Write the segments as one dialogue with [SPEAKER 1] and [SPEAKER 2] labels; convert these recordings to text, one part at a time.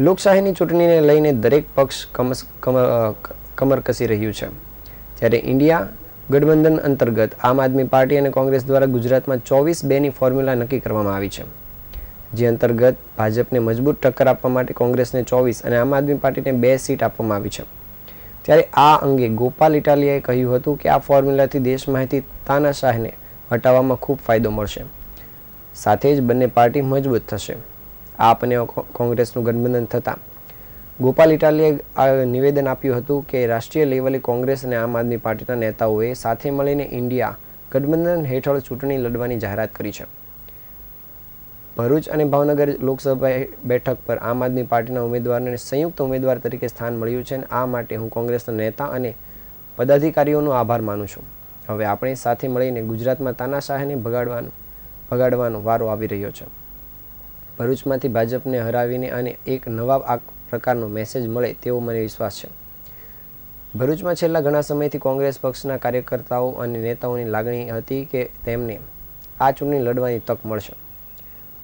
[SPEAKER 1] લોકશાહીની ચૂંટણીને લઈને દરેક પક્ષ કમસ કમર કસી રહ્યું છે. ત્યારે ઇન્ડિયા ગઠબંધન અંતર્ગત આમ આદમી પાર્ટી અને કોંગ્રેસ દ્વારા ગુજરાતમાં ચોવીસ બેની ફોર્મ્યુલા નક્કી કરવામાં આવી છે. જે અંતર્ગત ભાજપને મજબૂત ટક્કર આપવા માટે કોંગ્રેસને ચોવીસ અને આમ આદમી પાર્ટીને બે સીટ આપવામાં આવી છે. ત્યારે આ અંગે ગોપાલ ઇટાલિયાએ કહ્યું હતું કે આ ફોર્મ્યુલાથી દેશમાંથી તાનાશાહને હટાવવામાં ખૂબ ફાયદો મળશે. સાથે જ બંને પાર્ટી મજબૂત થશે. આપ અને કોંગ્રેસનું ગઠબંધન થતાં. ગોપાલ ઇટાલીએ નિવેદન આપ્યું હતું કે રાષ્ટ્રીય લેવલે કોંગ્રેસ અને આમ આદમી પાર્ટીના નેતાઓએ સાથે મળીને ઇન્ડિયા ગઠબંધન હેઠળ ચૂંટણી લડવાની જાહેરાત કરી છે. ભરૂચ અને ભાવનગર લોકસભા બેઠક પર આમ આદમી પાર્ટીના ઉમેદવારને સંયુક્ત ઉમેદવાર તરીકે સ્થાન મળ્યું છે અને આ માટે હું કોંગ્રેસના નેતા અને પદાધિકારીઓનો આભાર માનું છું. હવે આપણે સાથે મળીને ગુજરાતમાં તાનાશાહને ભગાડવાનું, ભગાડવાનો વારો આવી રહ્યો છે. ભરૂચમાંથી ભાજપને હરાવીને અને એક નવા પ્રકારનો મેસેજ મળે તેવો મને વિશ્વાસ છે. ભરૂચમાં છેલ્લા ઘણા સમયથી કોંગ્રેસ પક્ષના કાર્યકર્તાઓ અને નેતાઓની લાગણી હતી કે તેમને આ ચૂંટણી લડવાની તક મળશે.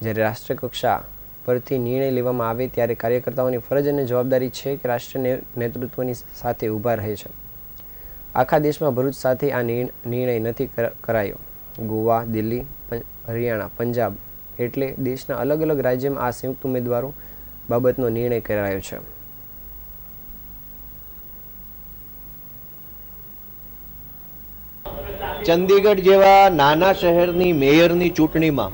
[SPEAKER 1] જ્યારે રાષ્ટ્રીય કક્ષા પરથી નિર્ણય લેવામાં આવે ત્યારે કાર્યકર્તાઓની ફરજ અને જવાબદારી છે કે રાષ્ટ્રીય નેતૃત્વની સાથે ઊભા રહે છે. આખા દેશમાં ભરૂચ સાથે આ નિર્ણ- નિર્ણય નથી કરાયો. ગોવા, દિલ્હી હરિયાણા, પંજાબ એટલે દેશના અલગ અલગ રાજ્યમાં આ સંયુક્ત ઉમેદવારો બાબતનો નિર્ણય કરાયો છે.
[SPEAKER 2] ચંદીગઢ જેવા નાના શહેરની મેયરની ચૂંટણીમાં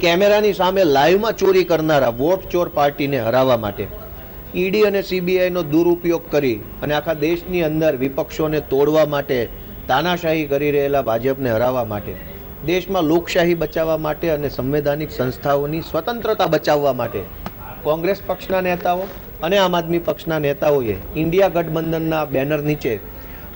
[SPEAKER 2] કેમેરાની સામે લાઈવમાં ચોરી કરનારા વોટ ચોર પાર્ટીને હરાવવા માટે. ઈડી અને સીબીઆઈનો દુરુપયોગ કરી અને આખા દેશની અંદર વિપક્ષોને તોડવા માટે તાનાશાહી કરી રહેલા ભાજપને હરાવવા માટે. દેશમાં લોકશાહી બચાવવા માટે અને સંવૈધાનિક સંસ્થાઓની સ્વતંત્રતા બચાવવા માટે કોંગ્રેસ પક્ષના નેતાઓ અને આમ આદમી પક્ષના નેતાઓએ ઇન્ડિયા ગઠબંધનના બેનર નીચે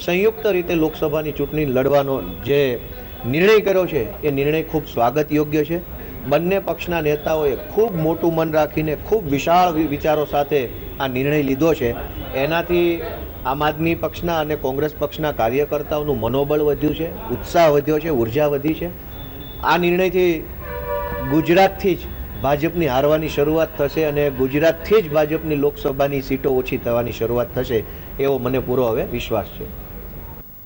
[SPEAKER 2] સંયુક્ત રીતે લોકસભાની ચૂંટણી લડવાનો જે નિર્ણય કર્યો છે, એ નિર્ણય ખૂબ સ્વાગત યોગ્ય છે. બંને પક્ષના નેતાઓએ ખૂબ મોટું મન રાખીને ખૂબ વિશાળ વિચારો સાથે આ નિર્ણય લીધો છે. એનાથી આમ આદમી પક્ષના અને કોંગ્રેસ પક્ષના કાર્યકર્તાઓનું મનોબળ વધ્યું છે, ઉત્સાહ વધ્યો છે, ઊર્જા વધી છે. આ નિર્ણયથી ગુજરાતથી જ ભાજપની હારવાની શરૂઆત થશે અને ગુજરાતથી જ ભાજપની લોકસભાની સીટો ઓછી થવાની શરૂઆત થશે એવો મને પૂરો હવે વિશ્વાસ છે.